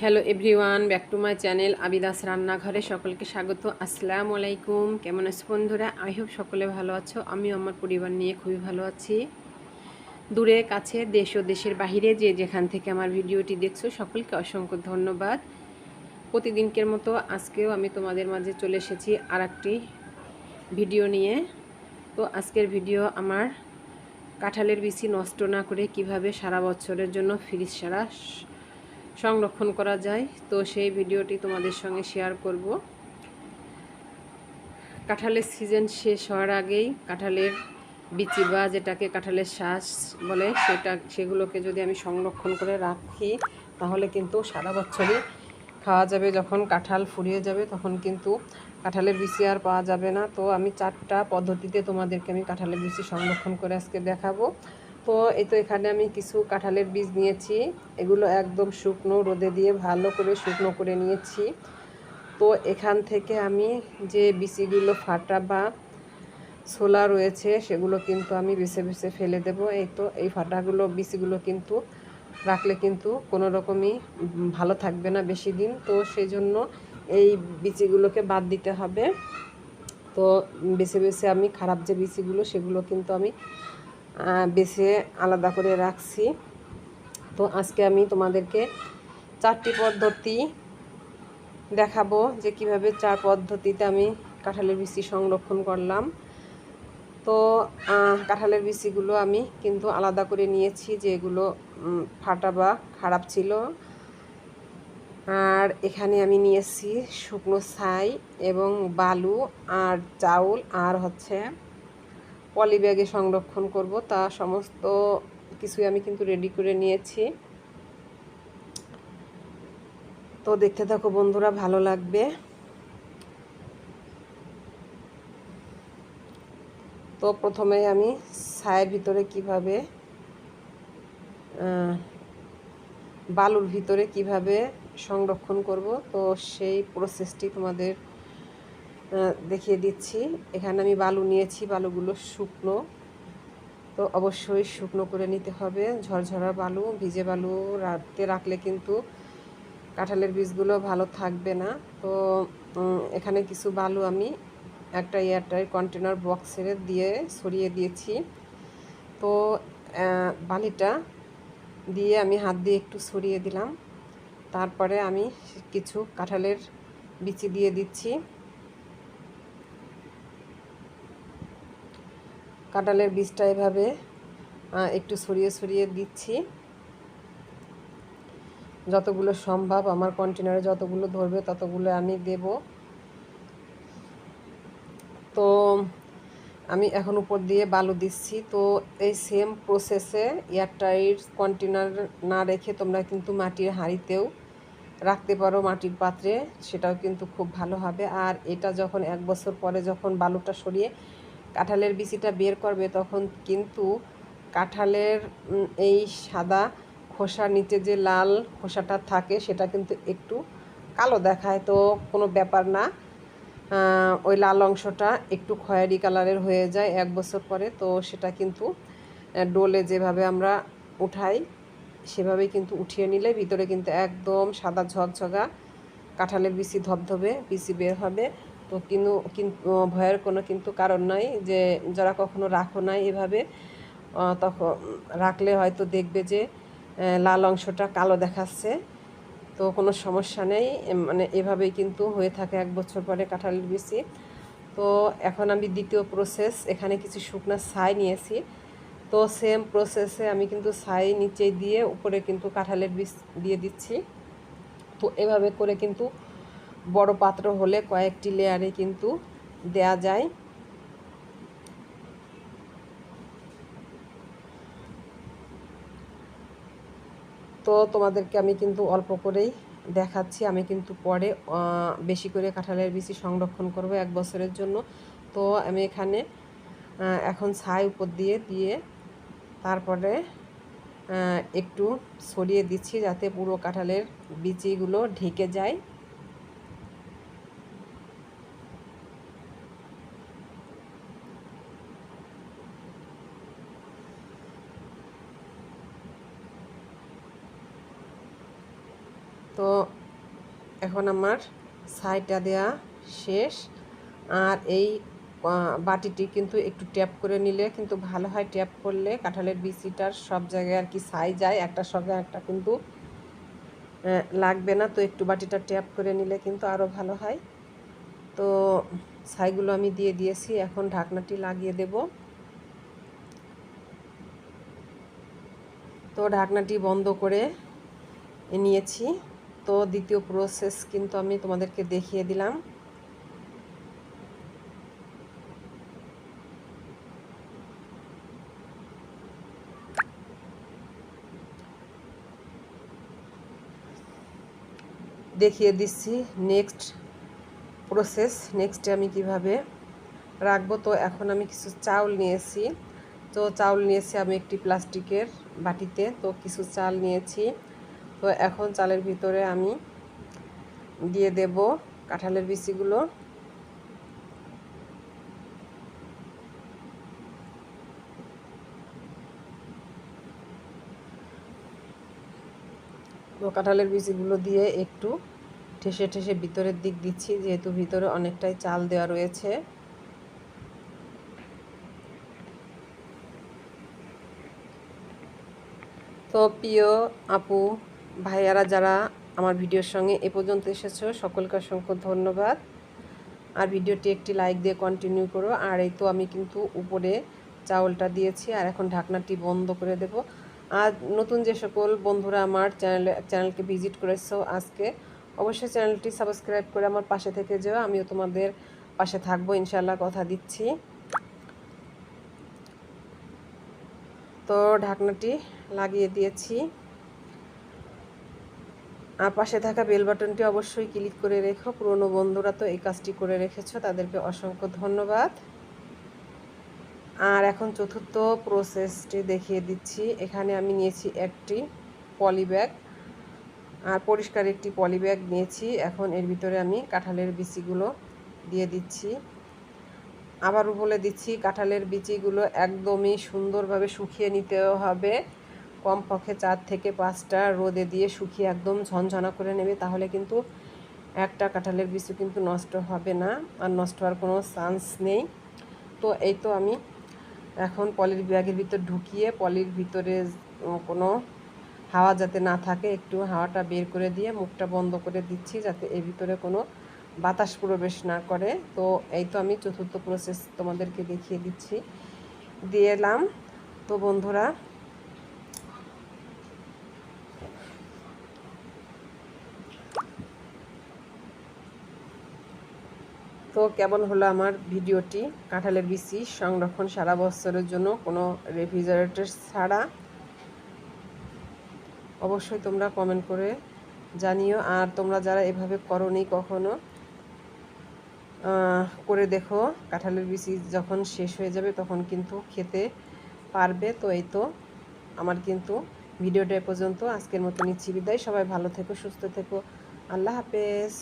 Hello everyone back to my channel আবিদাস রান্নাঘরে সকলকে স্বাগত, আসসালামু আলাইকুম, কেমন আছো বন্ধুরা? আই হোপ সকলে ভালো আছো আমি আমার পরিবার নিয়ে খুবই ভালো আছি। দূরে, কাছে, দেশ ও দেশের বাহিরে যে যেখান থেকে আমার ভিডিওটি দেখছ, সকলকে অসংখ্য ধন্যবাদ। প্রতিদিনকের মতো আজকেও আমি তোমাদের মাঝে চলে এসেছি আর ভিডিও নিয়ে। তো আজকের ভিডিও আমার কাঁঠালের বিচি নষ্ট না করে কীভাবে সারা বছরের জন্য ফ্রিজ সারা সংরক্ষণ করা যায়, তো সেই ভিডিওটি তোমাদের সঙ্গে শেয়ার করব। কাঁঠালের সিজন শেষ হওয়ার আগেই কাঁঠালের বিচি বা যেটাকে কাঁঠালের শ্বাস বলে, সেটা, সেগুলোকে যদি আমি সংরক্ষণ করে রাখি, তাহলে কিন্তু সারা বছরই খাওয়া যাবে। যখন কাঁঠাল ফুরিয়ে যাবে, তখন কিন্তু কাঁঠালের বিচি আর পাওয়া যাবে না। তো আমি চারটা পদ্ধতিতে তোমাদেরকে আমি কাঁঠালের বিচি সংরক্ষণ করে আজকে দেখাবো। তো এই তো এখানে আমি কিছু কাঁঠালের বীজ নিয়েছি। এগুলো একদম শুকনো রোদে দিয়ে ভালো করে শুকনো করে নিয়েছি। তো এখান থেকে আমি যে বিচিগুলো ফাটা বা ছোলা রয়েছে, সেগুলো কিন্তু আমি বেছে বেছে ফেলে দেব। এই তো এই ফাটাগুলো বিচিগুলো কিন্তু রাখলে কিন্তু কোনো রকমই ভালো থাকবে না বেশি দিন। তো সেই জন্য এই বিচিগুলোকে বাদ দিতে হবে। তো বেছে বেছে আমি খারাপ যে বিচিগুলো সেগুলো কিন্তু আমি বেছে আলাদা করে রাখছি। তো আজকে আমি তোমাদেরকে চারটি পদ্ধতি দেখাবো যে কীভাবে চার পদ্ধতিতে আমি কাঁঠালের বিচি সংরক্ষণ করলাম। তো কাঁঠালের বিচিগুলো আমি কিন্তু আলাদা করে নিয়েছি যে এগুলো ফাটা বা খারাপ ছিল। আর এখানে আমি নিয়েছি শুকনো ছাই এবং বালু আর চাউল আর হচ্ছে পলি ব্যাগে সংরক্ষণ করব, তা সমস্ত কিছুই আমি কিন্তু রেডি করে নিয়েছি। তো দেখতে থাকো বন্ধুরা, ভালো লাগবে। তো প্রথমে আমি ছায়ের ভিতরে কীভাবে বালুর ভিতরে কীভাবে সংরক্ষণ করব, তো সেই প্রসেসটি তোমাদের দেখিয়ে দিচ্ছি। এখানে আমি বালু নিয়েছি, বালুগুলো শুকনো। তো অবশ্যই শুকনো করে নিতে হবে। ঝরঝরা বালু, ভিজে বালু রাতে রাখলে কিন্তু কাঁঠালের বীজগুলো ভালো থাকবে না। তো এখানে কিছু বালু আমি একটা এয়ারটাইট কন্টেনার বক্সের দিয়ে সরিয়ে দিয়েছি। তো বালিটা দিয়ে আমি হাত দিয়ে একটু সরিয়ে দিলাম। তারপরে আমি কিছু কাঁঠালের বিচি দিয়ে দিচ্ছি। কাঁঠালের বীজটা এভাবে একটু সরিয়ে সরিয়ে দিচ্ছি। যতগুলো সম্ভব, আমার কন্টেনারে যতগুলো ধরবে ততগুলো আমি দেব। তো আমি এখন উপর দিয়ে বালু দিচ্ছি। তো এই সেম প্রসেসে এয়ারটাইট কন্টেনার না রেখে তোমরা কিন্তু মাটির হাঁড়িতেও রাখতে পারো মাটির পাত্রে, সেটাও কিন্তু খুব ভালো হবে। আর এটা যখন এক বছর পরে যখন বালুটা সরিয়ে কাঁঠালের বিচিটা বের করবে, তখন কিন্তু কাঁঠালের এই সাদা খোসার নিচে যে লাল খোসাটা থাকে, সেটা কিন্তু একটু কালো দেখায়। তো কোনো ব্যাপার না ওই লাল অংশটা একটু খয়েরি কালারের হয়ে যায় এক বছর পরে। তো সেটা কিন্তু ডোলে যেভাবে আমরা উঠাই, সেভাবেই কিন্তু উঠিয়ে নিলে ভিতরে কিন্তু একদম সাদা ঝকঝকা কাঁঠালের বিচি ধবধবে, বিচি বের হবে। তো কিন্তু ভয়ের কোনো কিন্তু কারণ নাই যে যারা কখনো রাখো নাই এভাবে তখন রাখলে হয়তো দেখবে যে লাল অংশটা কালো দেখাচ্ছে। তো কোনো সমস্যা নেই মানে এভাবেই কিন্তু হয়ে থাকে এক বছর পরে কাঁঠালের বিচি। তো এখন আমি দ্বিতীয় প্রসেস এখানে কিছু শুকনা ছাই নিয়েছি। তো সেম প্রসেসে আমি কিন্তু ছাই নিচে দিয়ে উপরে কিন্তু কাঁঠালের বীজ দিয়ে দিচ্ছি। তো এভাবে করে কিন্তু বড় পাত্র হলে কয়েকটি লেয়ারে কিন্তু দেয়া যায়। তো তোমাদেরকে আমি কিন্তু অল্প করেই দেখাচ্ছি। আমি কিন্তু পরে বেশি করে কাঁঠালের বিচি সংরক্ষণ করব এক বছরের জন্য। তো আমি এখানে এখন ছাই উপর দিয়ে দিয়ে তারপরে একটু ছড়িয়ে দিচ্ছি যাতে পুরো কাঁঠালের বিচিগুলো ঢেকে যায়। তো এখন আমার ছাইটা দেয়া শেষ। আর এই বাটিটি কিন্তু একটু ট্যাপ করে নিলে কিন্তু ভালো হয় ট্যাপ করলে। কাঁঠালের বিচিটার সব জায়গায় আর কি ছাই যায়, একটা সঙ্গে একটা কিন্তু লাগবে না। তো একটু বাটিটা ট্যাপ করে নিলে কিন্তু আরও ভালো হয়। তো ছাইগুলো আমি দিয়ে দিয়েছি, এখন ঢাকনাটি লাগিয়ে দেব। তো ঢাকনাটি বন্ধ করে নিয়েছি। তো দ্বিতীয় প্রসেস কিন্তু আমি তোমাদেরকে দেখিয়ে দিলাম। দেখিয়ে দিচ্ছি নেক্সট প্রসেস নেক্সটে আমি কীভাবে রাখব। তো এখন আমি কিছু চাউল নিয়েছি। তো চাউল নিয়েছি আমি একটি প্লাস্টিকের বাটিতে। তো কিছু চাল নিয়েছি। তো এখন চালের ভিতরে আমি দিয়ে দেব কাঁঠালের বিচিগুলো। তো কাঁঠালের বিচিগুলো দিয়ে একটু ঠেসে ঠেসে ভিতরের দিক দিচ্ছি, যেহেতু ভিতরে অনেকটাই চাল দেওয়া রয়েছে। তো প্রিয় আপু ভাইয়ারা যারা আমার ভিডিওর সঙ্গে এ পর্যন্ত এসেছ, সকলকে অসংখ্য ধন্যবাদ। আর ভিডিওটি একটি লাইক দিয়ে কন্টিনিউ করো। আর এই তো আমি কিন্তু উপরে চাউলটা দিয়েছি, আর এখন ঢাকনাটি বন্ধ করে দেব। আর নতুন যে সকল বন্ধুরা আমার চ্যানেলে, চ্যানেলকে ভিজিট করেছ আজকে, অবশ্যই চ্যানেলটি সাবস্ক্রাইব করে আমার পাশে থেকে যেও। আমিও তোমাদের পাশে থাকব ইনশাল্লাহ কথা দিচ্ছি। তো ঢাকনাটি লাগিয়ে দিয়েছি। পাশে থাকা বেল বাটনটি অবশ্যই ক্লিক করে রেখো। পুরনো বন্ধুরা তো এই কাজটি করে রেখেছো, তাদেরকে অসংখ্য ধন্যবাদ। আর এখন চতুর্থ প্রসেসটি দেখিয়ে দিচ্ছি। এখানে আমি নিয়েছি একটি পলি ব্যাগ আর পরিষ্কার একটি পলি ব্যাগ নিয়েছি। এখন এর ভিতরে আমি কাঁঠালের বিচিগুলো দিয়ে দিচ্ছি। আবারও বলে দিচ্ছি, কাঁঠালের বিচিগুলো একদমই সুন্দরভাবে শুকিয়ে নিতেও হবে। কমপক্ষে চার থেকে পাঁচটা রোদে দিয়ে শুকিয়ে একদম ঝনঝনা করে নেবে, তাহলে কিন্তু একটা কাঁঠালের বিচি কিন্তু নষ্ট হবে না আর নষ্ট হওয়ার কোনো চান্স নেই। তো এই তো আমি এখন পলির ব্যাগের ভিতর ঢুকিয়ে পলির ভিতরে কোনো হাওয়া যাতে না থাকে, একটু হাওয়াটা বের করে দিয়ে মুখটা বন্ধ করে দিচ্ছি যাতে এর ভিতরে কোনো বাতাস প্রবেশ না করে। তো এই তো আমি চতুর্থ প্রসেস তোমাদেরকে দেখিয়ে দিচ্ছি। দিয়ে এলাম। তো বন্ধুরা তো কেমন হলো আমার ভিডিওটি কাঁঠালের বিচি সংরক্ষণ সারা বছরের জন্য কোনো রেফ্রিজারেটর ছাড়া। অবশ্যই তোমরা কমেন্ট করে জানিও। আর তোমরা যারা এভাবে করনি কখনো করে দেখো, কাঁঠালের বিচি যখন শেষ হয়ে যাবে তখন কিন্তু খেতে পারবে। তো এই তো আমার কিন্তু ভিডিওটা পর্যন্ত। আজকের মতো নিচ্ছি বিদায়। সবাই ভালো থেকো, সুস্থ থেকো। আল্লাহ হাফেজ।